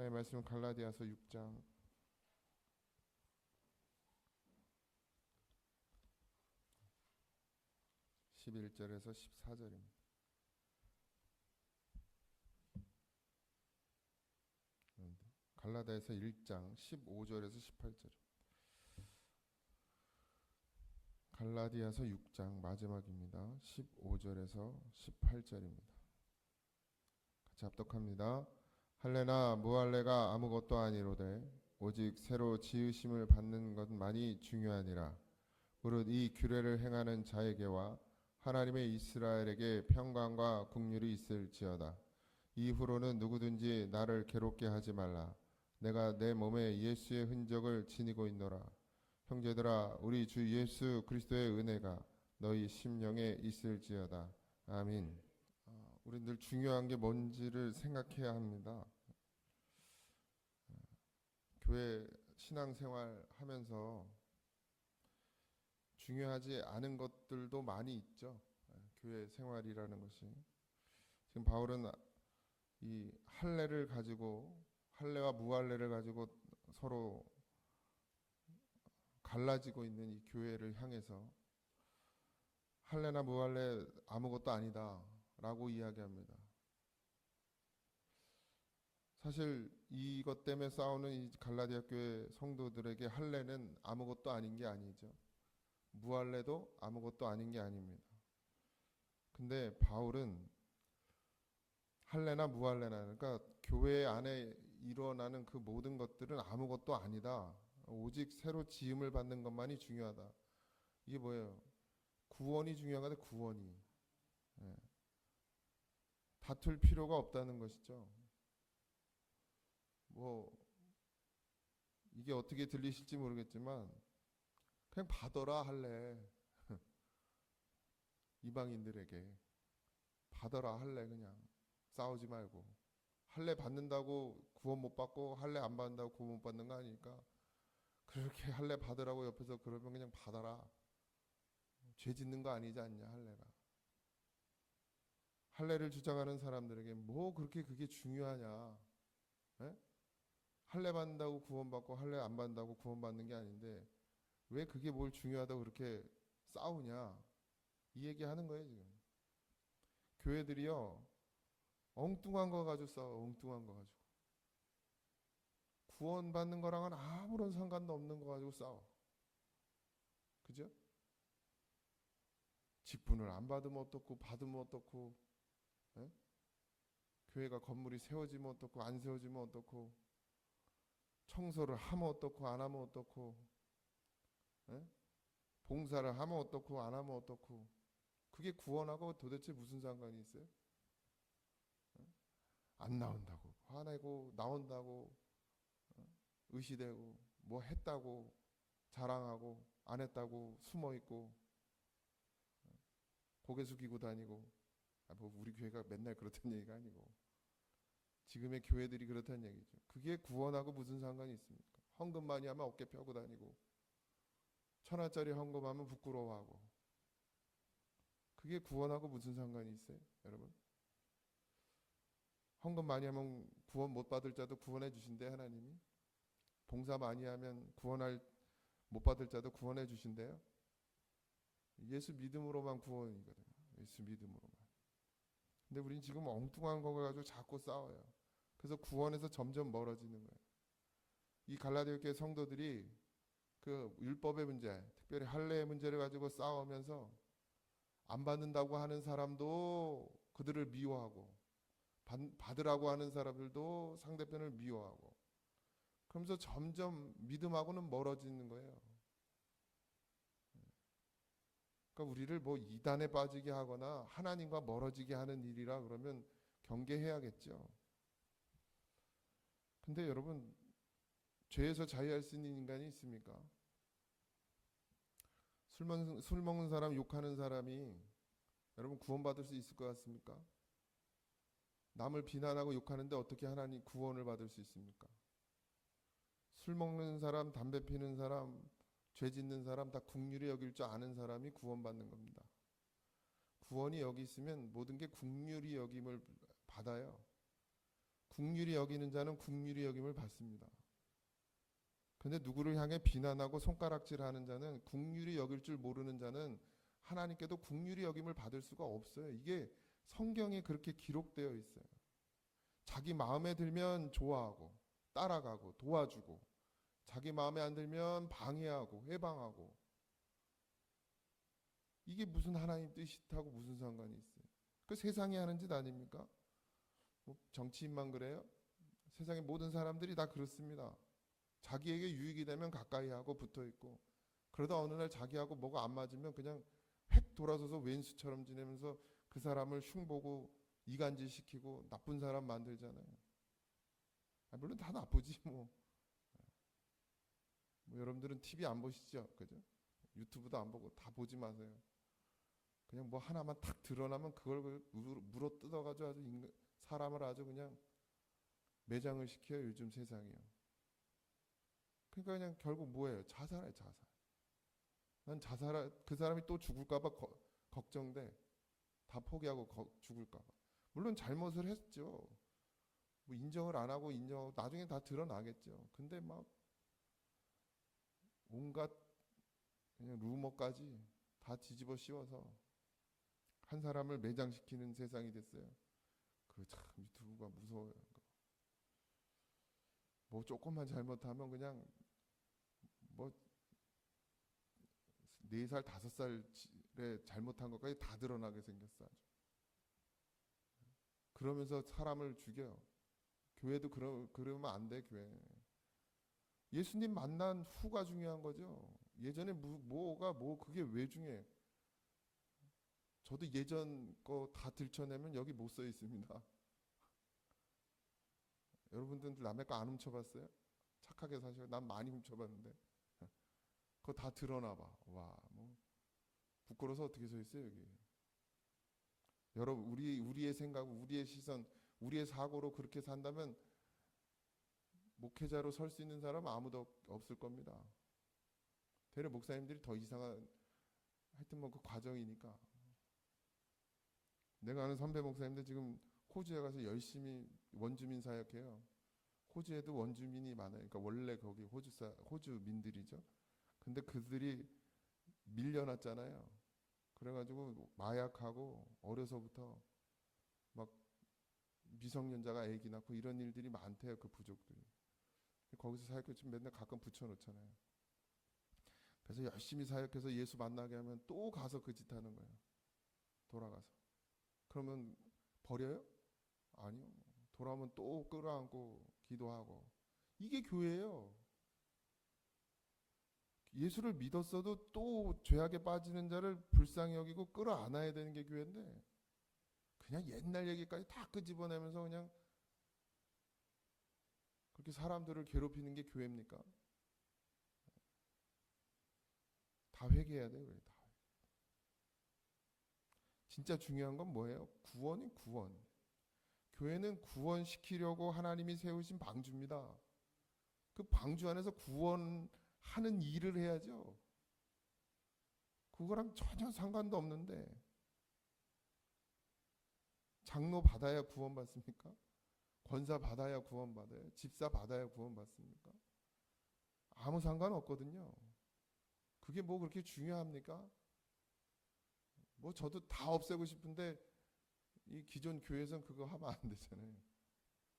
하나님의 말씀은 갈라디아서 6장 11절에서 14절입니다. 갈라디아서 1장 15절에서 18절. 갈라디아서 6장 마지막입니다. 15절에서 18절입니다. 같이 합독합니다. 할례나 무할례가 아무것도 아니로되 오직 새로 지으심을 받는 것만이 중요하니라. 무릇 이 규례를 행하는 자에게와 하나님의 이스라엘에게 평강과 국률이 있을지어다. 이후로는 누구든지 나를 괴롭게 하지 말라. 내가 내 몸에 예수의 흔적을 지니고 있노라. 형제들아, 우리 주 예수 그리스도의 은혜가 너희 심령에 있을지어다. 아멘. 아, 우리 늘 중요한 게 뭔지를 생각해야 합니다. 아, 교회 신앙생활 하면서 중요하지 않은 것들도 많이 있죠. 아, 교회 생활이라는 것이 지금 바울은 이 할례를 가지고 할례와 무할례를 가지고 서로 갈라지고 있는 이 교회를 향해서 할례나 무할례 아무것도 아니다 라고 이야기합니다. 사실 이것 때문에 싸우는 이 갈라디아 교회 성도들에게 할례는 아무것도 아닌 게 아니죠. 무할례도 아무것도 아닌 게 아닙니다. 근데 바울은 할례나 무할례나 그러니까 교회 안에 일어나는 그 모든 것들은 아무것도 아니다. 오직 새로 지음을 받는 것만이 중요하다. 이게 뭐예요? 구원이 중요한데 구원이 예. 다툴 필요가 없다는 것이죠. 뭐 이게 어떻게 들리실지 모르겠지만 그냥 받아라 할래. 이방인들에게. 받아라 할래 그냥. 싸우지 말고. 할례 받는다고 구원 못 받고 할례 안 받는다고 구원 못 받는 거 아니니까. 그렇게 할례 받으라고 옆에서 그러면 그냥 받아라. 죄 짓는 거 아니지 않냐 할례가 할례를 주장하는 사람들에게 뭐 그렇게 그게 중요하냐? 에? 할례 받는다고 구원받고 할례 안 받는다고 구원받는 게 아닌데 왜 그게 뭘 중요하다고 그렇게 싸우냐? 이 얘기 하는 거예요 지금. 교회들이요 엉뚱한 거 가지고 싸워 엉뚱한 거 가지고. 구원받는 거랑은 아무런 상관도 없는 거 가지고 싸워. 그죠? 직분을 안 받으면 어떻고 받으면 어떻고 에? 교회가 건물이 세워지면 어떻고 안 세워지면 어떻고 청소를 하면 어떻고 안 하면 어떻고 에? 봉사를 하면 어떻고 안 하면 어떻고 그게 구원하고 도대체 무슨 상관이 있어요? 안 나온다고 화내고 나온다고 의시되고 뭐 했다고 자랑하고 안 했다고 숨어 있고 고개 숙이고 다니고 아, 뭐 우리 교회가 맨날 그렇다는 얘기가 아니고 지금의 교회들이 그렇다는 얘기죠. 그게 구원하고 무슨 상관이 있습니까? 헌금 많이 하면 어깨 펴고 다니고 천 원짜리 헌금하면 부끄러워하고 그게 구원하고 무슨 상관이 있어요, 여러분? 헌금 많이 하면 구원 못 받을 자도 구원해 주신대 하나님이. 봉사 많이 하면 구원할 못 받을 자도 구원해 주신대요. 예수 믿음으로만 구원이거든요. 예수 믿음으로만. 근데 우린 지금 엉뚱한 거 가지고 자꾸 싸워요. 그래서 구원에서 점점 멀어지는 거예요. 이 갈라디아 교회 성도들이 그 율법의 문제, 특별히 할례의 문제를 가지고 싸우면서 안 받는다고 하는 사람도 그들을 미워하고 받 으라고 하는 사람들도 상대편을 미워하고 그러면서 점점 믿음하고는 멀어지는 거예요. 그러니까 우리를 뭐 이단에 빠지게 하거나 하나님과 멀어지게 하는 일이라 그러면 경계해야겠죠. 근데 여러분 죄에서 자유할 수 있는 인간이 있습니까? 술 먹는, 술 먹는 사람 욕하는 사람이 여러분 구원받을 수 있을 것 같습니까? 남을 비난하고 욕하는데 어떻게 하나님 구원을 받을 수 있습니까? 술 먹는 사람, 담배 피는 사람, 죄 짓는 사람 다 국률이 여길 줄 아는 사람이 구원받는 겁니다. 구원이 여기 있으면 모든 게 국률이 여김을 받아요. 국률이 여기는 자는 국률이 여김을 받습니다. 근데 누구를 향해 비난하고 손가락질하는 자는 국률이 여길 줄 모르는 자는 하나님께도 국률이 여김을 받을 수가 없어요. 이게 성경에 그렇게 기록되어 있어요. 자기 마음에 들면 좋아하고 따라가고 도와주고 자기 마음에 안 들면 방해하고 해방하고 이게 무슨 하나님 뜻이하고 무슨 상관이 있어요? 그 세상이 하는 짓 아닙니까? 뭐 정치인만 그래요? 세상의 모든 사람들이 다 그렇습니다. 자기에게 유익이 되면 가까이 하고 붙어 있고 그러다 어느 날 자기하고 뭐가 안 맞으면 그냥 획 돌아서서 왼수처럼 지내면서 그 사람을 흉보고 이간질 시키고 나쁜 사람 만들잖아요. 아, 물론 다 나쁘지 뭐. 뭐 여러분들은 TV 안 보시죠, 그죠? 유튜브도 안 보고 다 보지 마세요. 그냥 뭐 하나만 탁 드러나면 그걸 그 물어, 뜯어가지고 아주 인간, 사람을 아주 그냥 매장을 시켜요 요즘 세상이요. 그러니까 그냥 결국 뭐예요? 자살해 자살. 난 자살 그 사람이 또 죽을까봐 걱정돼. 다 포기하고 거, 죽을까봐. 물론 잘못을 했죠. 뭐 인정을 안 하고 인정 나중에 다 드러나겠죠. 근데 막 온갖 그냥 루머까지 다 뒤집어 씌워서 한 사람을 매장시키는 세상이 됐어요. 그참 유튜브가 무서워요. 뭐 조금만 잘못하면 그냥 뭐 네 살 다섯 살에 잘못한 것까지 다 드러나게 생겼어 아주. 그러면서 사람을 죽여. 교회도 그러, 그러면 안 돼 교회. 예수님 만난 후가 중요한 거죠. 예전에 뭐, 뭐가 뭐 그게 왜 중요해? 저도 예전 거 다 들춰내면 여기 못 써 있습니다. 여러분들 남의 거 안 훔쳐봤어요? 착하게 사시고 난 많이 훔쳐봤는데 그거 다 드러나봐. 와, 뭐 부끄러워서 어떻게 서 있어요 여기? 여러분 우리 우리의 생각, 우리의 시선, 우리의 사고로 그렇게 산다면 목회자로 설 수 있는 사람 아무도 없을 겁니다. 대래 목사님들이 더 이상한 하여튼 뭐 그 과정이니까 내가 아는 선배 목사님들 지금 호주에 가서 열심히 원주민 사역해요. 호주에도 원주민이 많아요. 그러니까 원래 거기 호주사 호주민들이죠. 근데 그들이 밀려났잖아요. 그래가지고 마약하고 어려서부터 막 미성년자가 아기 낳고 이런 일들이 많대요. 그 부족들이. 거기서 사역해 지금 맨날 가끔 붙여놓잖아요. 그래서 열심히 사역해서 예수 만나게 하면 또 가서 그 짓 하는 거예요. 돌아가서. 그러면 버려요? 아니요. 돌아오면 또 끌어안고 기도하고. 이게 교회예요. 예수를 믿었어도 또 죄악에 빠지는 자를 불쌍히 여기고 끌어안아야 되는 게 교회인데 그냥 옛날 얘기까지 다 끄집어내면서 그냥 그렇게 사람들을 괴롭히는 게 교회입니까? 다 회개해야 돼요. 다. 진짜 중요한 건 뭐예요? 구원이 구원. 교회는 구원시키려고 하나님이 세우신 방주입니다. 그 방주 안에서 구원하는 일을 해야죠. 그거랑 전혀 상관도 없는데 장로 받아야 구원받습니까? 권사 받아야 구원받아요? 집사 받아야 구원받습니까? 아무 상관 없거든요. 그게 뭐 그렇게 중요합니까? 뭐 저도 다 없애고 싶은데 이 기존 교회에선 그거 하면 안 되잖아요.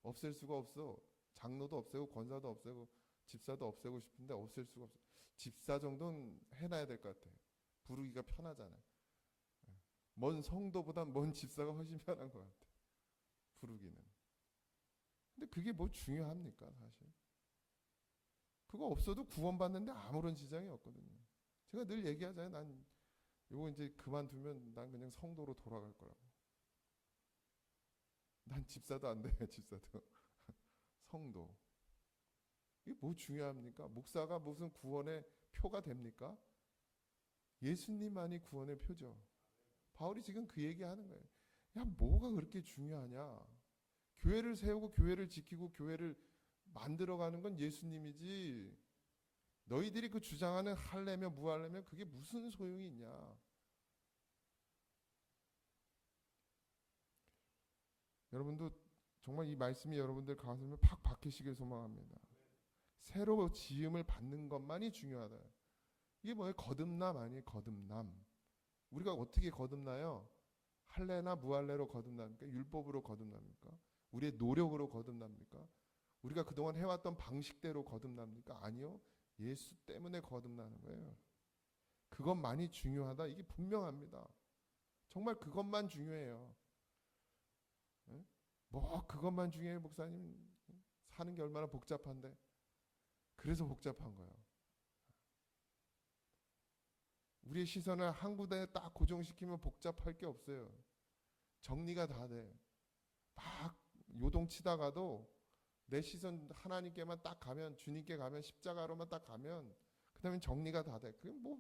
없앨 수가 없어. 장로도 없애고 권사도 없애고 집사도 없애고 싶은데 없앨 수가 없어. 집사 정도는 해놔야 될 것 같아. 부르기가 편하잖아요. 먼 성도보다 먼 집사가 훨씬 편한 것 같아. 부르기는. 근데 그게 뭐 중요합니까 사실? 그거 없어도 구원받는데 아무런 지장이 없거든요. 제가 늘 얘기하잖아요. 난 이거 이제 그만두면 난 그냥 성도로 돌아갈 거라고. 난 집사도 안 돼, 집사도. 성도. 이게 뭐 중요합니까? 목사가 무슨 구원의 표가 됩니까? 예수님만이 구원의 표죠. 바울이 지금 그 얘기 하는 거예요. 야, 뭐가 그렇게 중요하냐? 교회를 세우고 교회를 지키고 교회를 만들어가는 건 예수님이지. 너희들이 그 주장하는 할래며 무할래며 그게 무슨 소용이 있냐? 여러분도 정말 이 말씀이 여러분들 가슴에 팍 박히시길 소망합니다. 새로 지음을 받는 것만이 중요하다. 이게 뭐예요? 거듭남 아니에요? 거듭남. 우리가 어떻게 거듭나요? 할례나 무할례로 거듭납니까? 율법으로 거듭납니까? 우리의 노력으로 거듭납니까? 우리가 그동안 해왔던 방식대로 거듭납니까? 아니요. 예수 때문에 거듭나는 거예요. 그것만이 중요하다. 이게 분명합니다. 정말 그것만 중요해요. 예? 뭐 그것만 중요해 목사님 사는 게 얼마나 복잡한데 그래서 복잡한 거예요. 우리의 시선을 한 군데에 딱 고정시키면 복잡할 게 없어요. 정리가 다 돼. 막 요동치다가도 내 시선 하나님께만 딱 가면 주님께 가면 십자가로만 딱 가면 그다음에 정리가 다 돼. 그게 뭐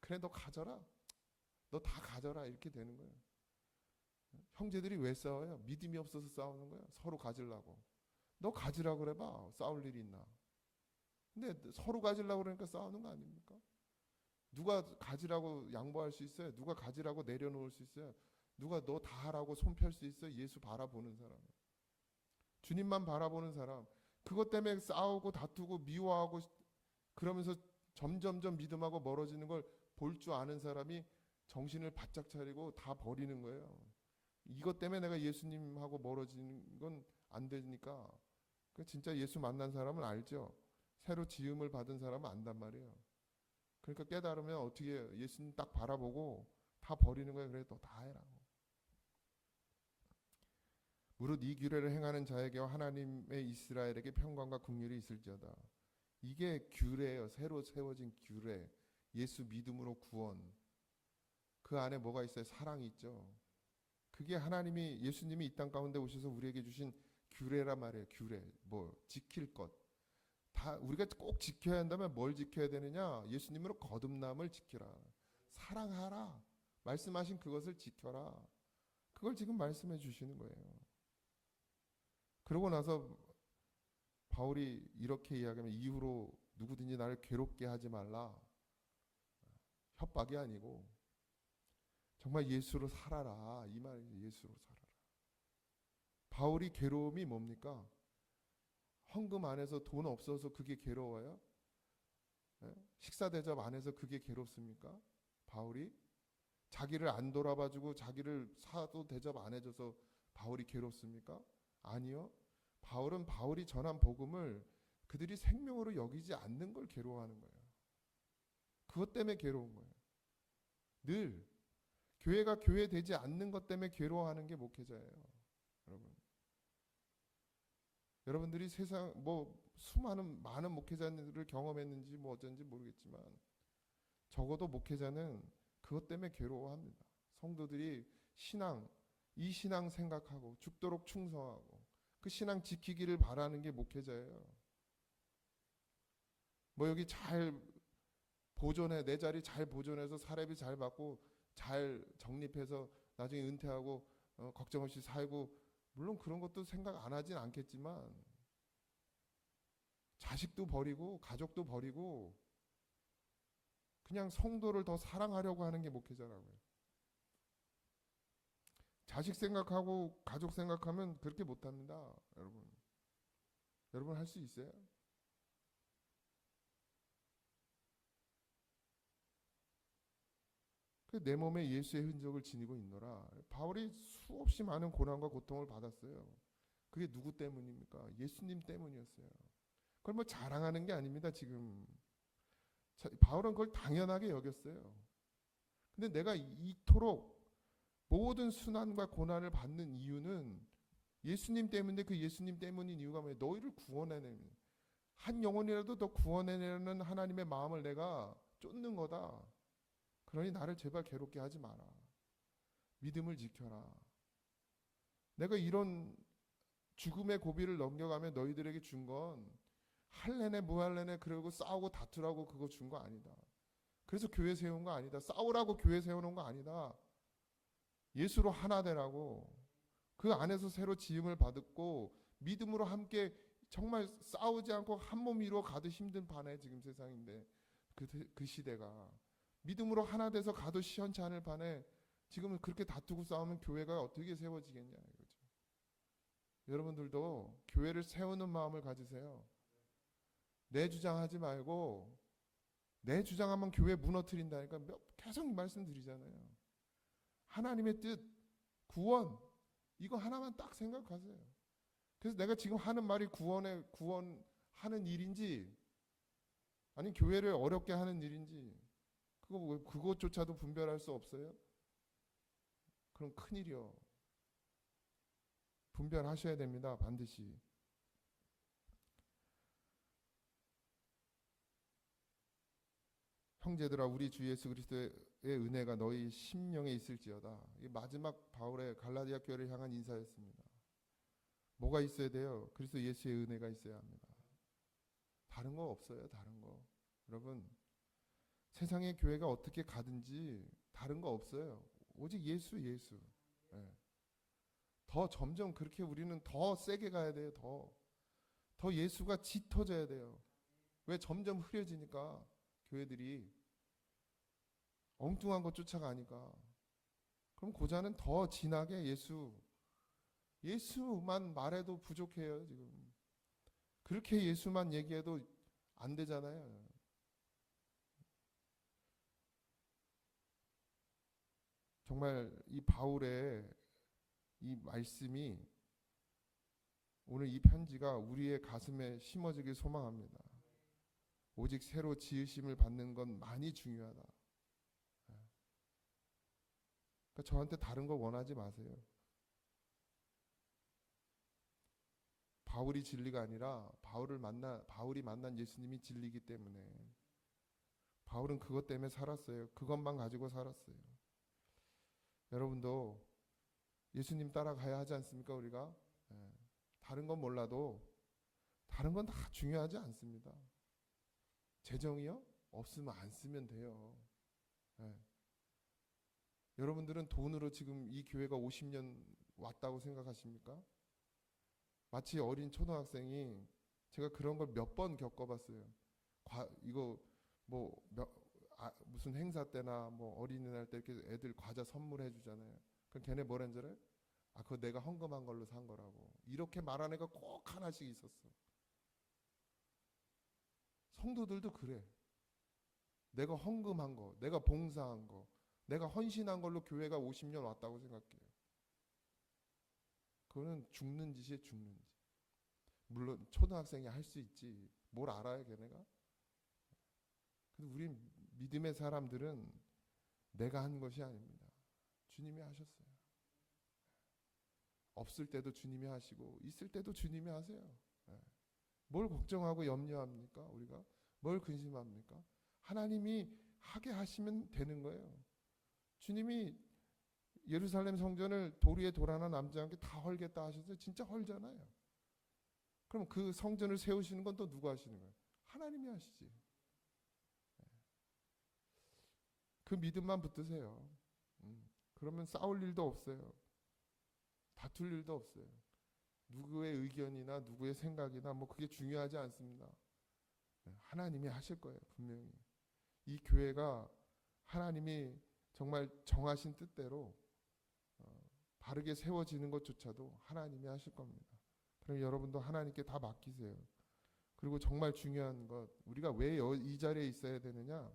그래 너 가져라. 너 다 가져라 이렇게 되는 거예요. 형제들이 왜 싸워요? 믿음이 없어서 싸우는 거예요. 서로 가지려고. 너 가지라고 그래 봐. 싸울 일이 있나? 근데 서로 가지려고 그러니까 싸우는 거 아닙니까? 누가 가지라고 양보할 수 있어요? 누가 가지라고 내려놓을 수 있어요? 누가 너 다 하라고 손 펼 수 있어요? 예수 바라보는 사람. 주님만 바라보는 사람. 그것 때문에 싸우고 다투고 미워하고 그러면서 점점점 믿음하고 멀어지는 걸 볼 줄 아는 사람이 정신을 바짝 차리고 다 버리는 거예요. 이것 때문에 내가 예수님하고 멀어지는 건 안 되니까. 그 진짜 예수 만난 사람은 알죠. 새로 지음을 받은 사람은 안단 말이에요. 그러니까 깨달으면 어떻게? 예수님 딱 바라보고 다 버리는 거예요. 그래 너 다 해라. 무릇 이 규례를 행하는 자에게와 하나님의 이스라엘에게 평강과 긍휼이 있을지어다. 이게 규례예요. 새로 세워진 규례. 예수 믿음으로 구원. 그 안에 뭐가 있어요? 사랑이 있죠. 그게 하나님이 예수님이 이 땅 가운데 오셔서 우리에게 주신 규례란 말이에요. 규례. 뭐 지킬 것. 다 우리가 꼭 지켜야 한다면 뭘 지켜야 되느냐? 예수님으로 거듭남을 지켜라. 사랑하라. 말씀하신 그것을 지켜라. 그걸 지금 말씀해 주시는 거예요. 그러고 나서 바울이 이렇게 이야기하면 이후로 누구든지 나를 괴롭게 하지 말라. 협박이 아니고 정말 예수로 살아라. 이 말이 예수로 살아라. 바울이 괴로움이 뭡니까? 헌금 안에서 돈 없어서 그게 괴로워요? 예? 식사 대접 안에서 그게 괴롭습니까? 바울이 자기를 안 돌아봐주고 자기를 사도 대접 안 해줘서 바울이 괴롭습니까? 아니요. 바울은 바울이 전한 복음을 그들이 생명으로 여기지 않는 걸 괴로워하는 거예요. 그것 때문에 괴로운 거예요. 늘 교회가 교회 되지 않는 것 때문에 괴로워하는 게 목회자예요. 여러분. 여러분들이 세상 뭐 수많은 많은 목회자들을 경험했는지 뭐 어쩐지 모르겠지만 적어도 목회자는 그것 때문에 괴로워합니다. 성도들이 신앙 이 신앙 생각하고 죽도록 충성하고 그 신앙 지키기를 바라는 게 목회자예요. 뭐 여기 잘 보존해 내 자리 잘 보존해서 사례비 잘 받고 잘 정립해서 나중에 은퇴하고 어, 걱정 없이 살고 물론 그런 것도 생각 안 하진 않겠지만 자식도 버리고 가족도 버리고 그냥 성도를 더 사랑하려고 하는 게 목회자라고요. 자식 생각하고 가족 생각하면 그렇게 못합니다, 여러분. 여러분 할 수 있어요? 그내 몸에 예수의 흔적을 지니고 있노라. 바울이 수없이 많은 고난과 고통을 받았어요. 그게 누구 때문입니까? 예수님 때문이었어요. 그걸 뭐 자랑하는 게 아닙니다, 지금. 자, 바울은 그걸 당연하게 여겼어요. 근데 내가 이토록 모든 순환과 고난을 받는 이유는 예수님 때문에 그 예수님 때문인 이유가 뭐예요? 너희를 구원해내는 한 영혼이라도 더 구원해내는 하나님의 마음을 내가 쫓는 거다. 그러니 나를 제발 괴롭게 하지 마라. 믿음을 지켜라. 내가 이런 죽음의 고비를 넘겨가며 너희들에게 준 건 할래네 무할래네 그러고 싸우고 다투라고 그거 준 거 아니다. 그래서 교회 세운 거 아니다. 싸우라고 교회 세워놓은 거 아니다. 예수로 하나 되라고 그 안에서 새로 지음을 받았고 믿음으로 함께 정말 싸우지 않고 한 몸 이루어 가도 힘든 반에 지금 세상인데 그, 그 시대가 믿음으로 하나 돼서 가도 시원치 않을 반에 지금은 그렇게 다투고 싸우면 교회가 어떻게 세워지겠냐 이거죠. 여러분들도 교회를 세우는 마음을 가지세요. 내 주장하지 말고 내 주장하면 교회 무너뜨린다니까 몇- 계속 말씀드리잖아요. 하나님의 뜻, 구원 이거 하나만 딱 생각하세요. 그래서 내가 지금 하는 말이 구원에 구원하는 일인지 아니 교회를 어렵게 하는 일인지 그거 왜 그것조차도 분별할 수 없어요? 그럼 큰일이요. 분별하셔야 됩니다. 반드시. 형제들아 우리 주 예수 그리스도의 은혜가 너희 심령에 있을지어다. 이 마지막 바울의 갈라디아 교회를 향한 인사였습니다. 뭐가 있어야 돼요? 그리스도 예수의 은혜가 있어야 합니다. 다른 거 없어요. 다른 거. 여러분 세상의 교회가 어떻게 가든지 다른 거 없어요. 오직 예수 예수. 예. 더 점점 그렇게 우리는 더 세게 가야 돼요. 더. 더 예수가 짙어져야 돼요. 왜 점점 흐려지니까 교회들이 엉뚱한 것 쫓아가니까. 그럼 고자는 더 진하게 예수 예수만 말해도 부족해요, 지금. 그렇게 예수만 얘기해도 안 되잖아요. 정말 이 바울의 이 말씀이 오늘 이 편지가 우리의 가슴에 심어지길 소망합니다. 오직 새로 지으심을 받는 건 많이 중요하다. 예. 그러니까 저한테 다른 거 원하지 마세요. 바울이 진리가 아니라 바울을 만나 바울이 만난 예수님이 진리이기 때문에 바울은 그것 때문에 살았어요. 그것만 가지고 살았어요. 여러분도 예수님 따라가야 하지 않습니까? 우리가 예. 다른 건 몰라도 다른 건 다 중요하지 않습니다. 재정이요? 없으면 안 쓰면 돼요. 예. 여러분들은 돈으로 지금 이 교회가 50년 왔다고 생각하십니까? 마치 어린 초등학생이 제가 그런 걸 몇 번 겪어봤어요. 과, 이거 뭐 몇, 아, 무슨 행사 때나 뭐 어린이날 때 이렇게 애들 과자 선물해 주잖아요. 그럼 걔네 뭐라는 줄 알아요? 아, 그거 내가 헌금한 걸로 산 거라고. 이렇게 말하는 애가 꼭 하나씩 있었어. 성도들도 그래. 내가 헌금한 거, 내가 봉사한 거, 내가 헌신한 걸로 교회가 50년 왔다고 생각해요. 그거는 죽는 짓이에요, 죽는 짓. 물론 초등학생이 할 수 있지. 뭘 알아요, 걔네가? 근데 우리 믿음의 사람들은 내가 한 것이 아닙니다. 주님이 하셨어요. 없을 때도 주님이 하시고 있을 때도 주님이 하세요. 예. 뭘 걱정하고 염려합니까? 우리가 뭘 근심합니까? 하나님이 하게 하시면 되는 거예요. 주님이 예루살렘 성전을 도리에 도라나 남자 함께 다 헐겠다 하셔서 진짜 헐잖아요. 그럼 그 성전을 세우시는 건 또 누가 하시는 거예요? 하나님이 하시지. 예. 그 믿음만 붙드세요. 음, 그러면 싸울 일도 없어요. 다툴 일도 없어요. 누구의 의견이나 누구의 생각이나 뭐 그게 중요하지 않습니다. 네, 하나님이 하실 거예요, 분명히. 이 교회가 하나님이 정말 정하신 뜻대로 어, 바르게 세워지는 것조차도 하나님이 하실 겁니다. 그럼 여러분도 하나님께 다 맡기세요. 그리고 정말 중요한 것, 우리가 왜 이 자리에 있어야 되느냐?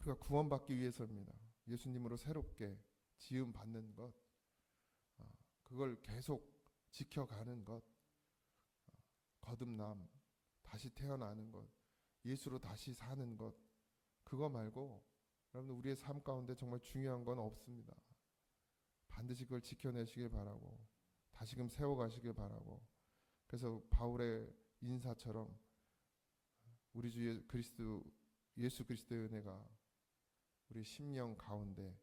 우리가 구원받기 위해서입니다. 예수님으로 새롭게 지음 받는 것, 어, 그걸 계속 지켜가는 것, 어, 거듭남, 다시 태어나는 것, 예수로 다시 사는 것, 그거 말고 여러분 우리의 삶 가운데 정말 중요한 건 없습니다. 반드시 그걸 지켜내시길 바라고 다시금 세워가시길 바라고 그래서 바울의 인사처럼 우리 주 그리스도 예수 그리스도의 은혜가 우리 심령 가운데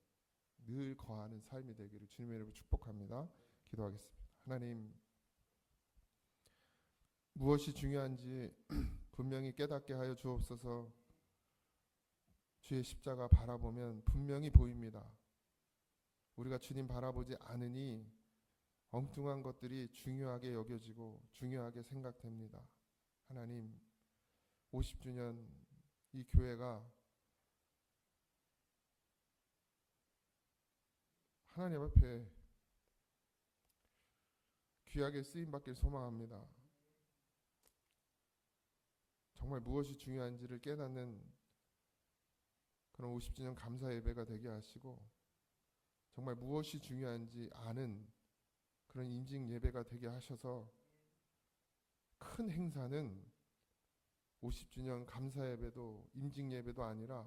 늘 거하는 삶이 되기를 주님의 이름으로 축복합니다. 기도하겠습니다. 하나님 무엇이 중요한지 분명히 깨닫게 하여 주옵소서. 주의 십자가 바라보면 분명히 보입니다. 우리가 주님 바라보지 않으니 엉뚱한 것들이 중요하게 여겨지고 중요하게 생각됩니다. 하나님 50주년 이 교회가 하나님 앞에 귀하게 쓰임 받길 소망합니다. 정말 무엇이 중요한지를 깨닫는 그런 50주년 감사 예배가 되게 하시고 정말 무엇이 중요한지 아는 그런 인증 예배가 되게 하셔서 큰 행사는 50주년 감사 예배도 인증 예배도 아니라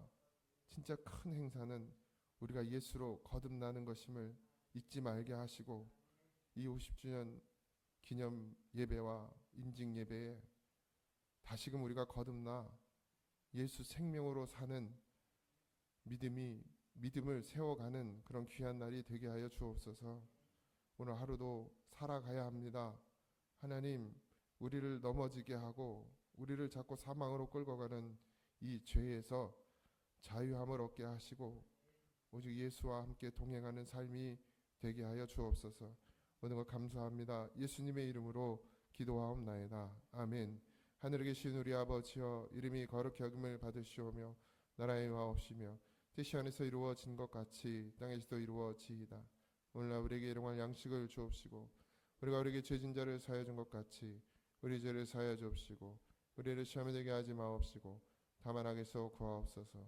진짜 큰 행사는 우리가 예수로 거듭나는 것임을 잊지 말게 하시고 이 50주년 기념 예배와 인증 예배에 다시금 우리가 거듭나 예수 생명으로 사는 믿음이 믿음을 세워가는 그런 귀한 날이 되게 하여 주옵소서. 오늘 하루도 살아가야 합니다. 하나님, 우리를 넘어지게 하고 우리를 자꾸 사망으로 끌고 가는 이 죄에서 자유함을 얻게 하시고 오직 예수와 함께 동행하는 삶이 되게 하여 주옵소서. 모든 것 감사합니다. 예수님의 이름으로 기도하옵나이다. 아멘. 하늘에 계신 우리 아버지여 이름이 거룩히 여김을 받으시오며 나라의 와옵시며 뜻이 안에서 이루어진 것 같이 땅에서도 이루어지이다. 오늘날 우리에게 일용할 양식을 주옵시고 우리가 우리에게 죄진 자를 사하여 준 것 같이 우리 죄를 사하여 주옵시고 우리를 시험에 들게 하지 마옵시고 다만 악에서 구하옵소서.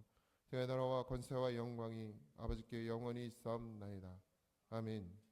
그 나라와 권세와 영광이 아버지께 영원히 있사옵나이다. 아멘.